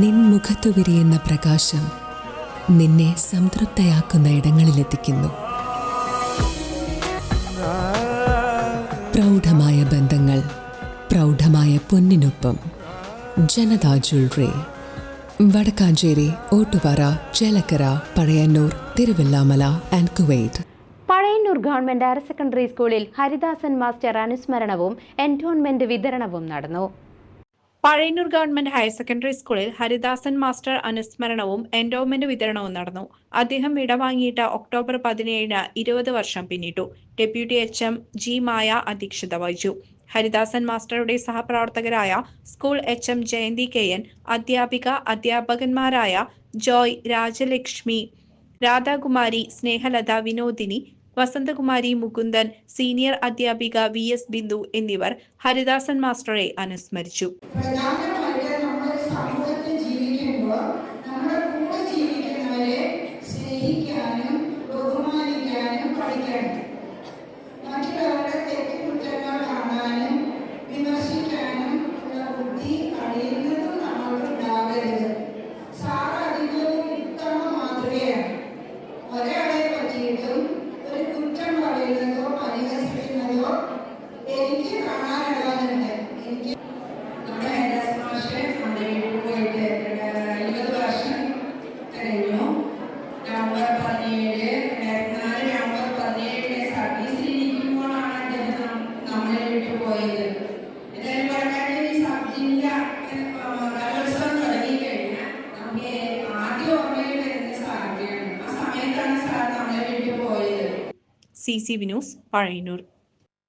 നിൻ മുഖത്തു വിരിയുന്ന പ്രകാശം നിന്നെ സംതൃപ്തയാക്കുന്ന ഇടങ്ങളിലെത്തിക്കുന്നു. പ്രൗഢമായ ബന്ധങ്ങൾ പ്രൗഢമായ പൊന്നിനൊപ്പം. Janatha jewellery Vadakkanchery Ottupara Chelakkara Pazhayannur Thiruvilwamala and Kuwait Pazhayannur government higher secondary സ്കൂളിൽ ഹരിദാസൻ മാസ്റ്റർ അനുസ്മരണവും എന്റോൺമെന്റ് വിതരണവും നടന്നു. പഴയന്നൂർ ഗവൺമെന്റ് ഹയർ സെക്കൻഡറി സ്കൂളിൽ ഹരിദാസൻ മാസ്റ്റർ അനുസ്മരണവും എൻഡോമെന്റ് വിതരണവും നടന്നു. അദ്ദേഹം ഇടവാങ്ങിയിട്ട് ഒക്ടോബർ പതിനേഴിന് ഇരുപത് വർഷം പിന്നിട്ടു. Deputy H M G Maya അധ്യക്ഷത വഹിച്ചു. ഹരിദാസൻ മാസ്റ്ററുടെ സഹപ്രവർത്തകരായ school H M Jayanthi K N അധ്യാപിക അധ്യാപകന്മാരായ ജോയ് രാജലക്ഷ്മി രാധാകുമാരി സ്നേഹലത വിനോദിനി വസന്തകുമാരി മുകുന്ദൻ സീനിയർ അധ്യാപിക വി എസ് ബിന്ദു എന്നിവർ ഹരിദാസൻ മാസ്റ്ററെ അനുസ്മരിച്ചു. Thank നമ്മൾ C C V news Pazhayannur